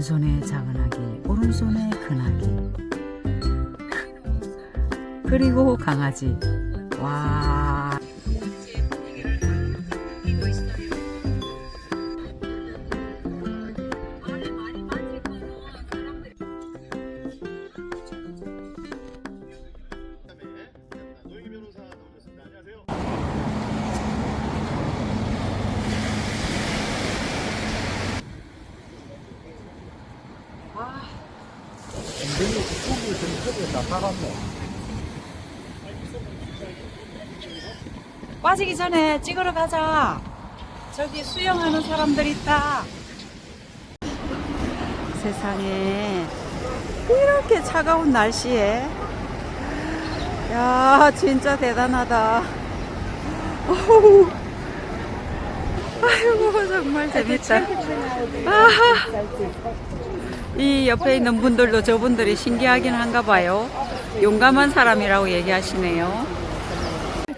왼손에 작은 아기, 오른손에 큰 아기. 그리고 강아지. 와. 빠지기 전에 찍으러 가자. 저기 수영하는 사람들 있다. 세상에 이렇게 차가운 날씨에 야 진짜 대단하다. 어후. 아이고 정말 재밌다. 아하. 이 옆에 있는 분들도 저분들이 신기하긴 한가 봐요. 용감한 사람이라고 얘기하시네요.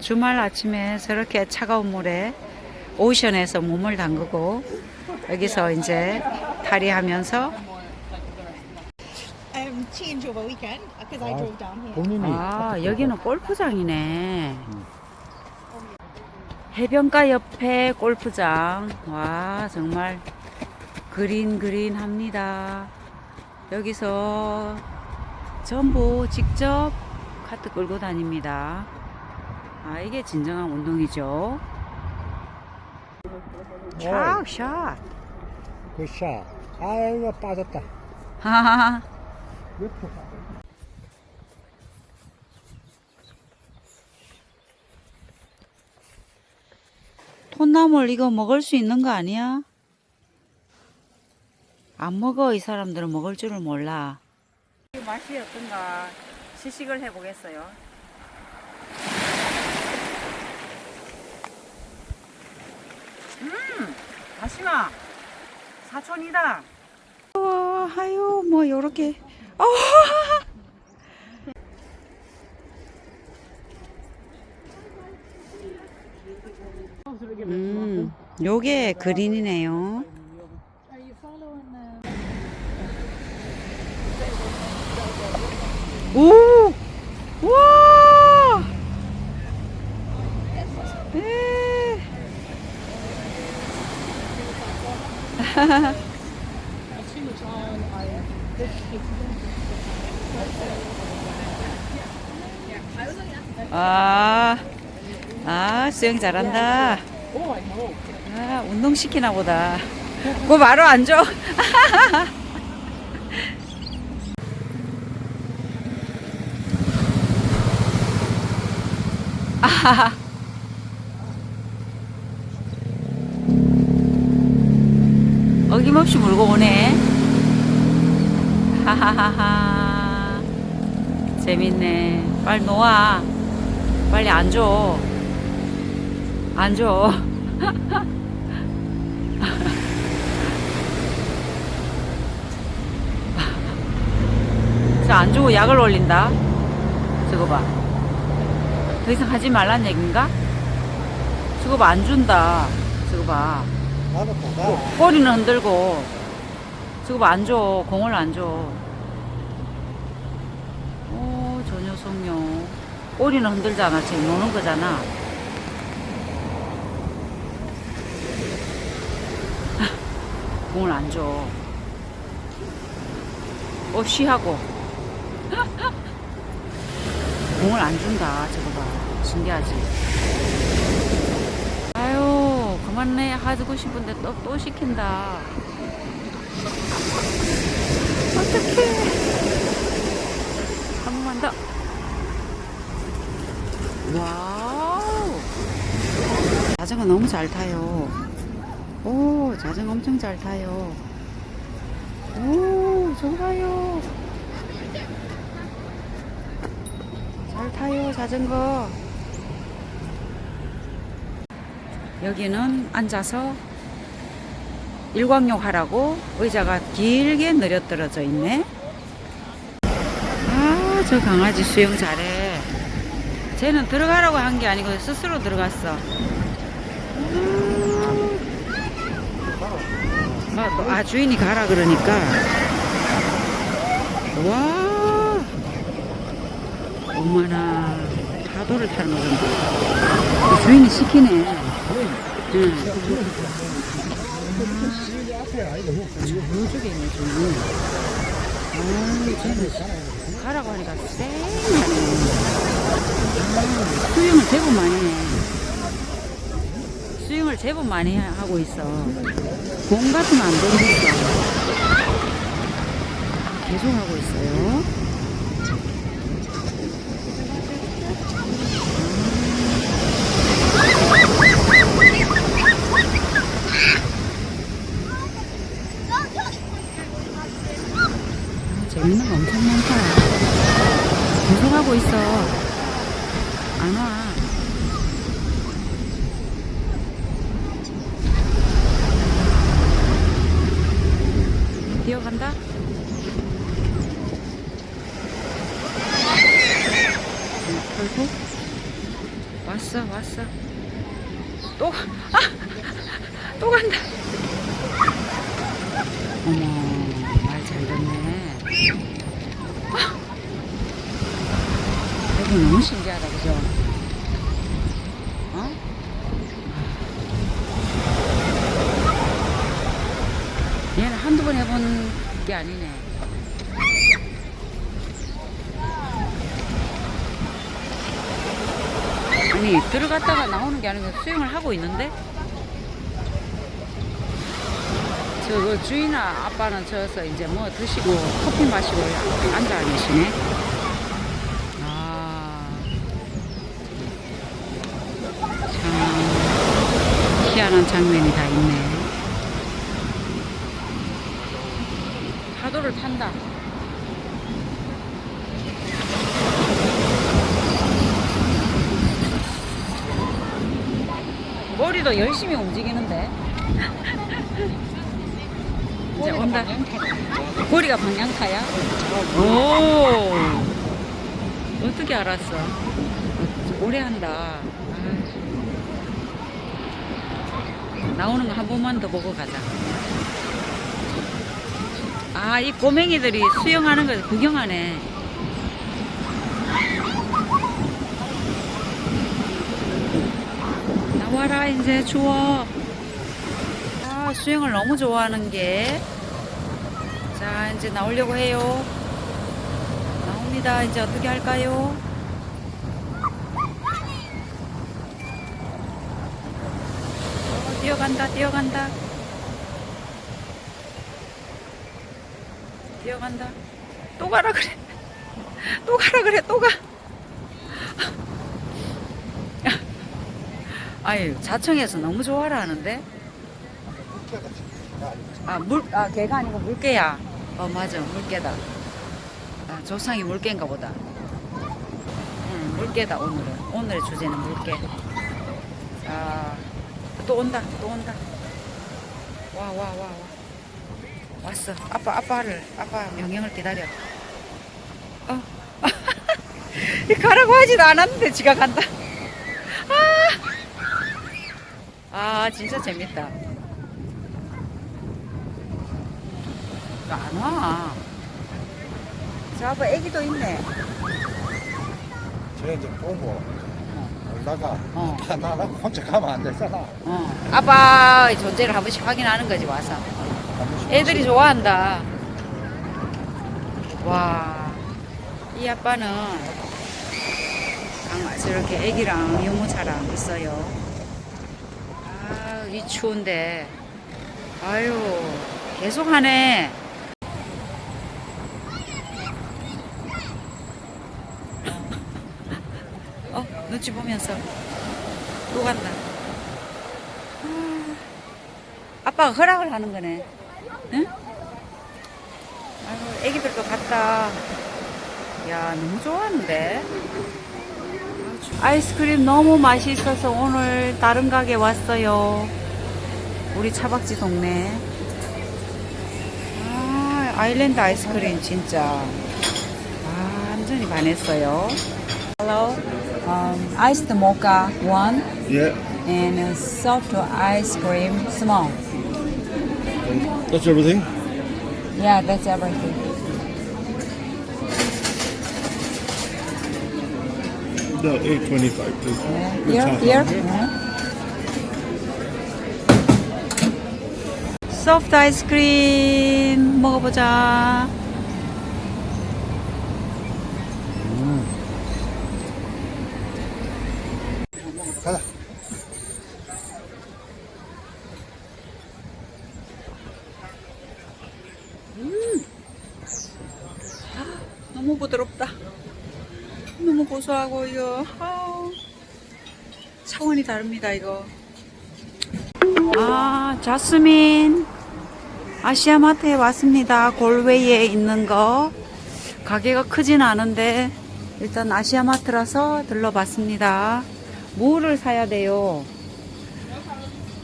주말 아침에 저렇게 차가운 물에 오션에서 몸을 담그고 여기서 이제 탈의하면서 um. 본인이 아 여기는 골프장이네 해변가 옆에 골프장 와 정말 그린 그린 합니다 여기서 전부 직접 카트 끌고 다닙니다 아 이게 진정한 운동이죠 샷 샷. 굿샷. 아이고 빠졌다. 하하하. 톤나물 이거 먹을 수 있는 거 아니야? 안 먹어 이 사람들은 먹을 줄을 몰라. 맛이 어떤가 시식을 해보겠어요. 음, 다시마 사촌이다. 와, 아유, 뭐, 요렇게. 어! 음, 요게 그린이네요. 오! 와! 에. 아, 아, 수영 잘한다. 아, 운동 시키나 보다. 그거 바로 안 줘. 아하하. 어김없이 물고 오네. 하하하하. 재밌네. 빨리 놓아. 빨리 안 줘. 안 줘. 저안 주고 약을 올린다. 저거 봐. 더 이상 하지 말란 얘긴가? 저거 봐, 안 준다. 저거 봐. 꼬리는 흔들고. 저거 봐, 안 줘. 공을 안 줘. 오, 저 녀석요. 꼬리는 흔들잖아. 지금 노는 거잖아. 공을 안 줘. 어, 쉬하고. 공을 안 준다. 저거 봐. 신기하지? 아유, 그만해. 하고 싶은데 또, 또 시킨다. 어떡해. 한 번만 더. 와우. 자전거 너무 잘 타요. 오, 자전거 엄청 잘 타요. 오, 봐요. 잘 타요, 자전거. 여기는 앉아서 일광욕 하라고 의자가 길게 늘어떨어져 있네. 아, 저 강아지 수영 잘해. 쟤는 들어가라고 한 게 아니고 스스로 들어갔어. 음. 아, 또, 아, 주인이 가라 그러니까. 와. 엄마나. 파도를 타는 거구나. 주인이 시키네. 응. 저쪽에 있네, 주인이. 아, 가라고 하니까 쌩하네. 아, 수영을 제법 많이 해. 수영을 제법 많이 하고 있어. 공 같은 거안 던졌어. 계속 하고 있어요. 아, 재밌는 거 엄청 많다. 계속 하고 있어. 안 와. 뛰어간다? 털고 왔어 왔어 또 아! 또 간다 어머 말 잘 듣네 아! 여기 너무 신기하다 그죠 어? 얘는 한두 번 해본 게 아니네. 아니, 들어갔다가 나오는 게 아니고 수영을 하고 있는데? 저그 주인아 아빠는 저서 이제 뭐 드시고 커피 마시고 앉아 계시네. 아. 참, 희한한 장면이 다 있네. 파도를 탄다. 열심히 움직이는데. 이제 온다. 고리가 방향타야? 오. 어떻게 알았어? 오래 한다. 아. 나오는 거 한 번만 더 보고 가자. 아, 이 꼬맹이들이 수영하는 걸 구경하네. 와라, 이제 추워. 아, 수영을 너무 좋아하는 게. 자, 이제 나오려고 해요. 나옵니다. 이제 어떻게 할까요? 어, 뛰어간다, 뛰어간다. 뛰어간다. 또 가라 그래. 또 가라 그래. 또 가. 아유 자청해서 너무 좋아라 하는데. 아 물, 아 개가 아니고 물개야. 어 맞아 물개다. 아, 조상이 물개인가 보다. 응 물개다 오늘은. 오늘의 주제는 물개. 자또 온다 또 온다. 와 와 와 와. 왔어. 아빠, 아빠를, 아빠 명령을 기다려. 어. 이 가라고 하지도 않았는데 지가 간다. 아, 아 진짜 재밌다. 이거 안 와. 저 아빠 애기도 있네. 저 이제 보고 올라가. 어. 아, 나랑 혼자 가면 안 되잖아. 어. 아빠의 존재를 한 번씩 확인하는 거지, 와서. 애들이 좋아한다. 와, 이 아빠는 강아 저렇게 애기랑 유모차랑 있어요. 아, 이 추운데. 아유, 계속 하네. 어, 눈치 보면서 또 간다. 아, 아빠가 허락을 하는 거네. 응? 아이고, 애기들도 갔다. 야, 너무 좋아하는데? 아이스크림 너무 맛있어서 오늘 다른 가게 왔어요. 우리 차박지 동네. 아, 아일랜드 아이스크림 진짜. 아, 완전히 반했어요. Hello. Um, iced mocha one 예. and soft ice cream small. That's everything? Yeah, that's everything. No, 825 please. Here, top here. one, 소프트 아이스크림 먹어보자. 가자. 너무 부드럽다. 너무 고소하고 이거 아우, 차원이 다릅니다 이거. 아 자스민 아시아마트에 왔습니다. 골웨이에 있는 거. 가게가 크진 않은데 일단 아시아마트라서 들러봤습니다. 뭐를 사야 돼요?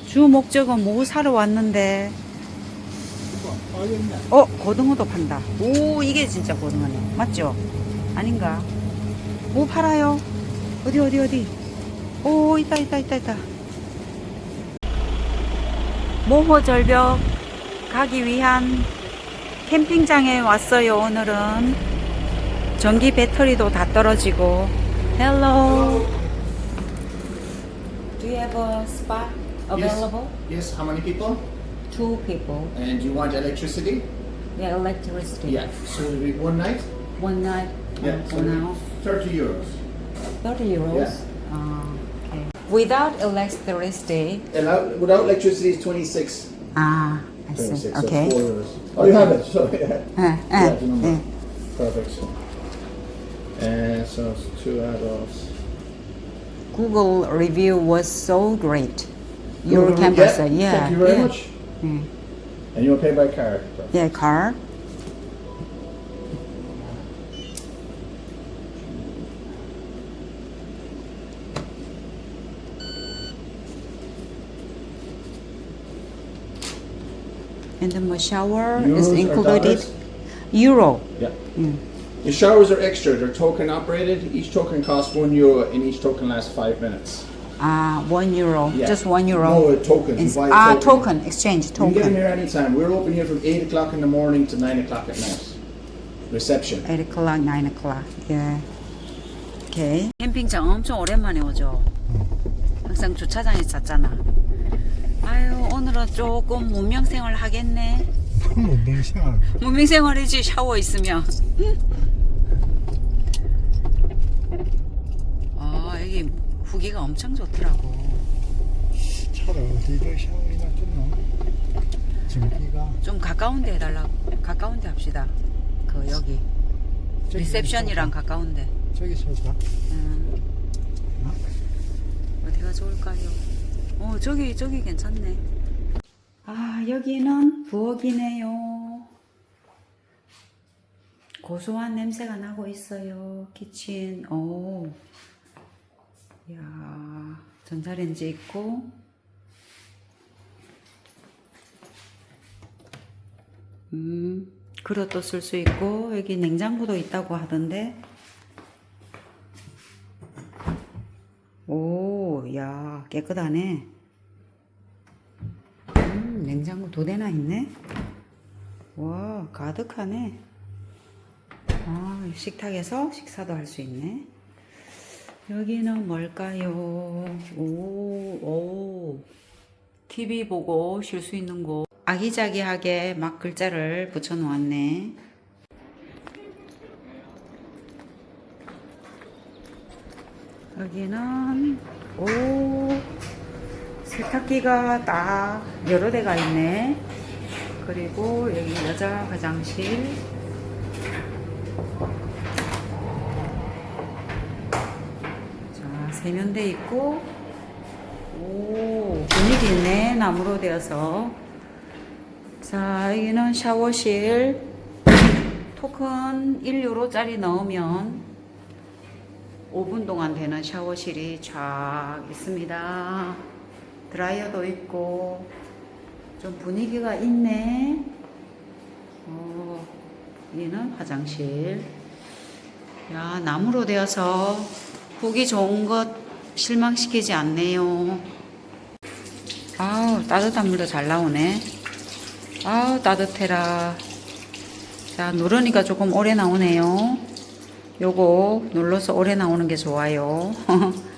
주 목적은 뭐 사러 왔는데? 어 고등어도 판다. 오 이게 진짜 고등어네. 맞죠? 아닌가? 뭐 팔아요? 어디 어디 어디? 오 있다 있다 있다 있다. 모호 절벽 가기 위한 캠핑장에 왔어요 오늘은 전기 배터리도 다 떨어지고 Hello Do you have a spot available? Yes, how many people? Two people And you want electricity? Yeah, electricity Yeah. So it'll be one night? One night Yeah. for So now 30 euros. 30 euros. Yeah. Ah, okay. Without electricity. Without electricity is 26. Ah, I see. 26, so Okay. 4 euros. Oh, you have it. So, yeah. Uh, uh, Yeah, the number. uh. Perfect. So. And so it's two adults. Google review was so great. Your Google, campus, yeah, uh, yeah. Thank you very yeah. much. Mm. And you'll pay by card. Yeah, car. And then my shower is Euros or included. dollars? Euro. Yeah. Mm. The showers are extra. They're token operated. Each token costs one euro, and each token lasts five minutes. Ah, one euro. Yeah. Just one euro. No, a token. You It's- buy a ah, token. token. Exchange You can get token. in here anytime. We're open here from 8 o'clock in the morning to 9 o'clock at night. Reception. 8 o'clock, 9 o'clock. 예. 오케이. 캠핑장 엄청 오랜만에 오죠. 항상 주차장에 잤잖아. 오늘은 조금 문명생활 하겠네. 뭐 맹생활. 문명생활이지, 샤워 있으면. 아, 여기 후기가 엄청 좋더라고. 차를 어디가 샤워이나 줬나? 전기가 좀 가까운 데 해달라고. 가까운 데 합시다. 그, 여기. 리셉션이랑 쏠까? 가까운 데. 저기 쏠까? 음. 어디가 좋을까요? 어, 저기, 저기 괜찮네. 아, 여기는 부엌이네요. 고소한 냄새가 나고 있어요. 키친. 오. 야 전자레인지 있고. 음, 그릇도 쓸 수 있고, 여기 냉장고도 있다고 하던데. 오, 야, 깨끗하네. 음, 냉장고 두 대나 있네. 와, 가득하네. 아, 식탁에서 식사도 할 수 있네. 여기는 뭘까요? 오, 오. TV 보고 쉴 수 있는 곳. 아기자기하게 막 글자를 붙여 놓았네. 여기는 오 세탁기가 딱 여러 대가 있네. 그리고 여기 여자 화장실. 자 세면대 있고 오 분위기 있네 나무로 되어서. 자 여기는 샤워실. 토큰 1유로짜리 넣으면 5분 동안 되는 샤워실이 쫙 있습니다. 드라이어도 있고 좀 분위기가 있네. 어, 여기는 화장실. 야 나무로 되어서 보기 좋은 것 실망시키지 않네요. 아우 따뜻한 물도 잘 나오네. 아 따뜻해라. 자 누르니까 조금 오래 나오네요. 요거 눌러서 오래 나오는 게 좋아요.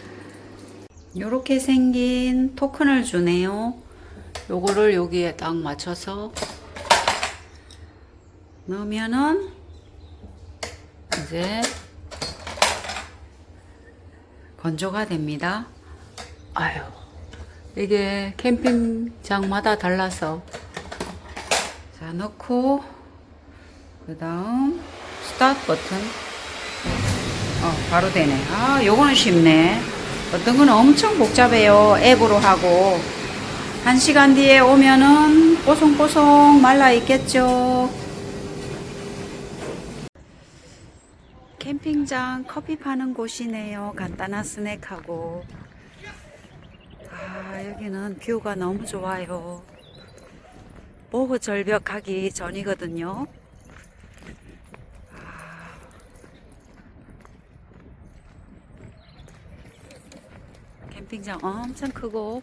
요렇게 생긴 토큰을 주네요. 요거를 여기에 딱 맞춰서 넣으면은 이제 건조가 됩니다. 아유, 이게 캠핑장마다 달라서 자 넣고 그 다음 스타트 버튼 어 바로 되네. 아 요거는 쉽네. 어떤 거는 엄청 복잡해요. 앱으로 하고 한 시간 뒤에 오면은 뽀송뽀송 말라 있겠죠. 캠핑장 커피 파는 곳이네요. 간단한 스낵하고. 아, 여기는 뷰가 너무 좋아요. 보호 절벽하기 전이거든요. 캠핑장 엄청 크고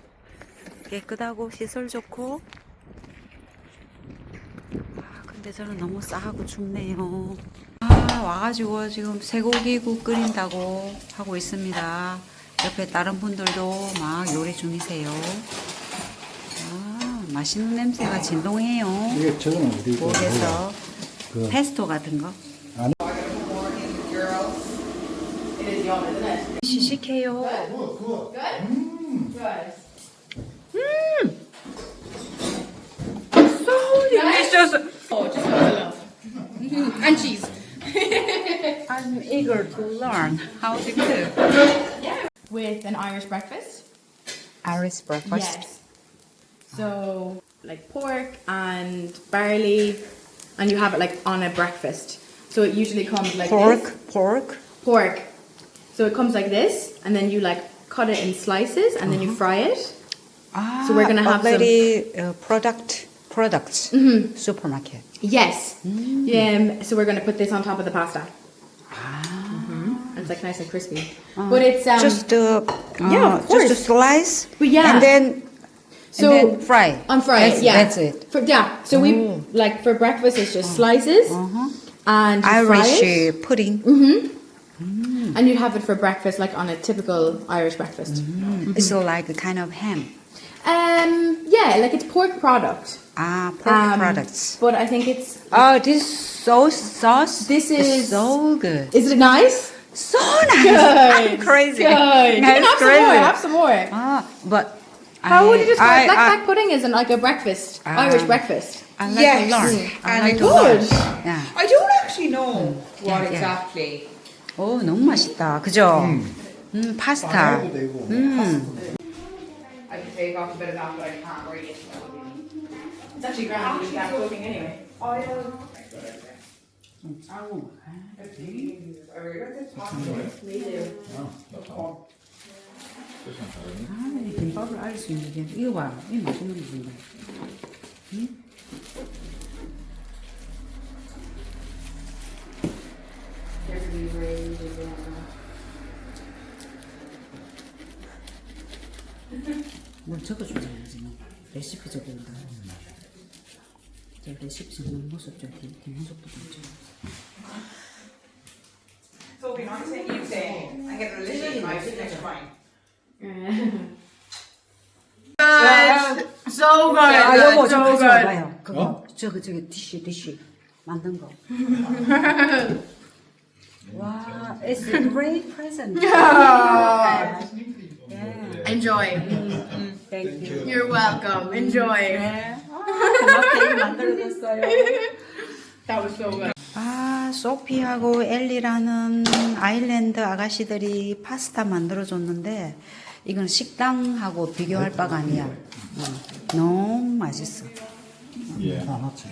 깨끗하고 시설 좋고 아, 근데 저는 너무 싸하고 춥네요. 아, 와가지고 지금 쇠고기국 끓인다고 하고 있습니다. 옆에 다른 분들도 막 요리 중이세요. 아, 맛있는 냄새가 진동해요. 이게 저거는 어디 거 목에서 그 페스토 같은 거. 아니. 시식해요. So delicious. and cheese. I'm eager to learn how to cook. With an Irish breakfast. Irish breakfast. Yes. So, like pork and barley, and you have it like on a breakfast. So it usually comes like Pork, this. pork. Pork. so it comes like this, and then you like cut it in slices, and then you fry it. Ah, So we're gonna have some- already uh, product products supermarket. Yes. Um, so we're gonna put this on top of the pasta. Mhm. And It's like nice and crispy. but it's um, just uh, yeah, uh, of course. just a slice. But yeah. and then So- and then fry. on fry. That's, yeah, that's it. For, yeah. So we like for breakfast it's just slices, and you fry Irish it, pudding. and you have it for breakfast like on a typical Irish breakfast. It's like a kind of ham. Um, yeah, like it's pork product. Ah, pork Um, products. But I think it's Oh, this sauce sauce. This is- so good. is it nice? So nice. Good. I'm crazy. Good. You can It's have some more. Have some more. Ah, but How I, would you describe I, black I, back pudding? Isn't like a breakfast, Ah. Irish breakfast. I like Yes, to learn. I and like to good. learn. Yeah. I don't actually know what yeah, yeah. exactly. 오, 너무 맛있다. 그죠? 음, 파스타. 되고 음. I can take off a bit of that, but I can't really. It's actually grand to do that cooking anyway. 아, 이 김밥을 알 수 있는 게 이거 봐. 이 맛있는 거인 데. 뭘 적어주잖아 지금 레시피 적어준다 저 레시피 적는 모습 좀 뒷- 뒷모습도 좀 적어 So if I'm saying you say, I get religion, my signature fine. So good. 아 여보 좀 so good. 가져와봐요 그거 어? 저거 저기 디쉬 디쉬 만든 거 와, it's a great present. Yeah. Enjoy. Thank you. You're welcome. Enjoy. 네. 아, 고맙게 만들어줬어요. That was so good. 아, 소피하고 엘리라는 아일랜드 아가씨들이 파스타 만들어줬는데 이건 식당하고 비교할 바가 아니야. 응. 너무 맛있어. 하나씩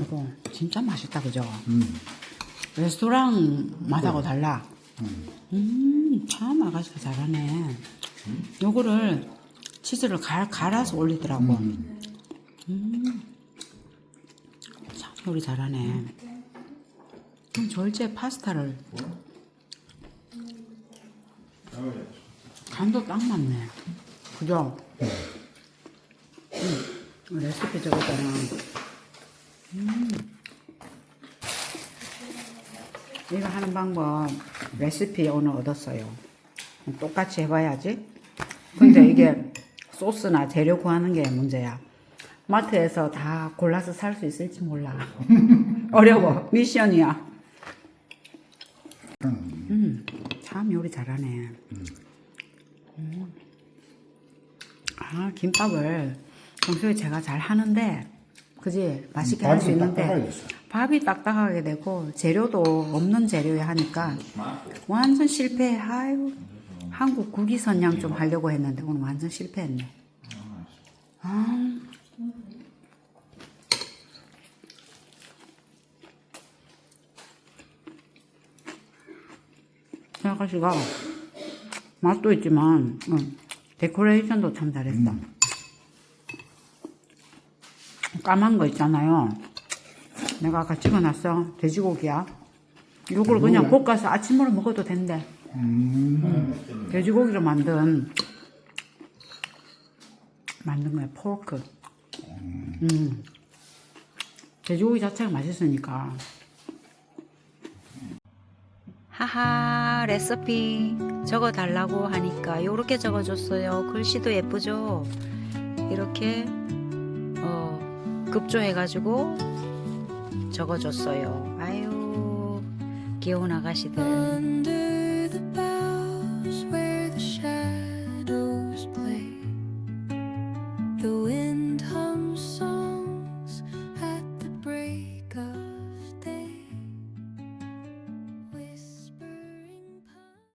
이거 진짜 맛있다, 그죠? 레스토랑 맛하고 달라. 음, 참 아가씨가 잘하네. 요거를 치즈를 갈, 갈아서 올리더라고. 음. 참 요리 잘하네. 그럼 절제 파스타를 간도 딱 맞네. 그죠? 음. 레시피 적었잖아. 음. 이거 하는 방법 레시피 오늘 얻었어요. 똑같이 해봐야지. 근데 이게 소스나 재료 구하는 게 문제야. 마트에서 다 골라서 살 수 있을지 몰라. 어려워. 미션이야. 음, 참 요리 잘하네. 음. 아, 김밥을 평소에 제가 잘 하는데, 그지? 맛있게 할수 밥이 있는데, 딱딱하겠어. 밥이 딱딱하게 되고, 재료도 없는 재료에 하니까, 완전 실패. 아유, 한국 국이 선양 좀 하려고 했는데, 오늘 완전 실패했네. 아. 생각하시가 맛도 있지만 응, 데코레이션도 참 잘했어. 까만 거 있잖아요. 내가 아까 찍어놨어. 돼지고기야. 이걸 그냥 볶아서 아침으로 먹어도 된대. 음, 돼지고기로 만든 만든 거야 포크. 음. 돼지고기 자체가 맛있으니까. 하하 레시피 적어 달라고 하니까 요렇게 적어줬어요 글씨도 예쁘죠 이렇게 어 급조해가지고 적어줬어요. 아유 귀여운 아가씨들